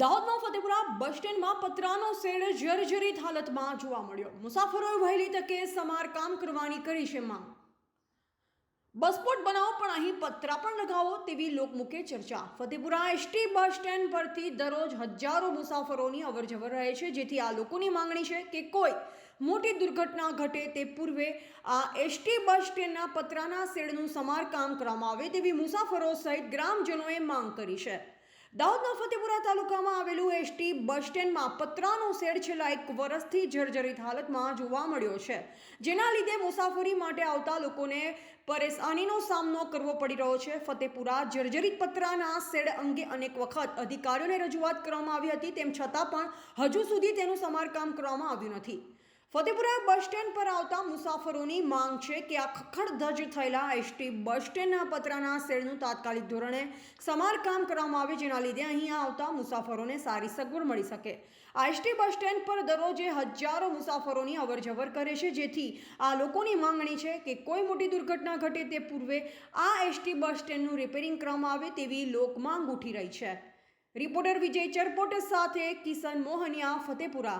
દાહોદમાં ફતેપુરા બસ સ્ટેન્ડમાં પતરાનો શેડ જર્જરિત હાલતમાં જોવા મળ્યો. મુસાફરોએ વહેલી તકે સમારકામ કરવાની કરી છે માંગ. બસપોટ બનાવો, પણ અહીં પતરા પણ લગાવો તેવી લોકમુખે ચર્ચા. ફતેપુરા એસટી બસ સ્ટેન્ડ પરથી દરરોજ હજારો મુસાફરોની અવરજવર રહે છે, જેથી આ લોકોની માંગણી છે કે કોઈ મોટી દુર્ઘટના ઘટે તે પૂર્વે આ એસટી બસ સ્ટેન્ડના પતરાના શેડનું સમારકામ કરવામાં આવે તેવી મુસાફરો સહિત ગ્રામજનોએ માંગ કરી છે. દાહોદના ફતેપુરા તાલુકામાં આવેલું એસટી બસ સ્ટેન્ડમાં પતરાનો શેડ છેલ્લા એક વર્ષથી જર્જરિત હાલતમાં જોવા મળ્યો છે. જેના લીધે મુસાફરી માટે આવતા લોકોને પરેશાનીનો સામનો કરવો પડી રહ્યો છે. ફતેપુરા જર્જરિત પતરાના શેડ અંગે અનેક વખત અધિકારીઓને રજૂઆત કરવામાં આવી હતી. તેમ છતાં પણ હજુ સુધી તેનું સમારકામ કરવામાં આવ્યું નથી. ફતેપુરા બસ સ્ટેન્ડ પર આવતા મુસાફરોની માંગ છે કે આ ખખડધજ થયેલા એસટી બસ સ્ટેન્ડના પતરાના શેડનું તાત્કાલિક ધોરણે સમારકામ કરવામાં આવે જેના લીધે અહીં આવતા મુસાફરોને સારી સગવડ મળી શકે. આ એસટી બસ સ્ટેન્ડ પર દરરોજે હજારો મુસાફરોની અવરજવર કરે છે, જેથી આ લોકોની માંગણી છે કે કોઈ મોટી દુર્ઘટના ઘટે તે પૂર્વે આ એસટી બસ સ્ટેન્ડનું રિપેરિંગ કરવામાં આવે તેવી લોકમાંગ ઉઠી રહી છે. રિપોર્ટર વિજય ચરપોટ સાથે કિશન મોહનિયા, ફતેપુરા.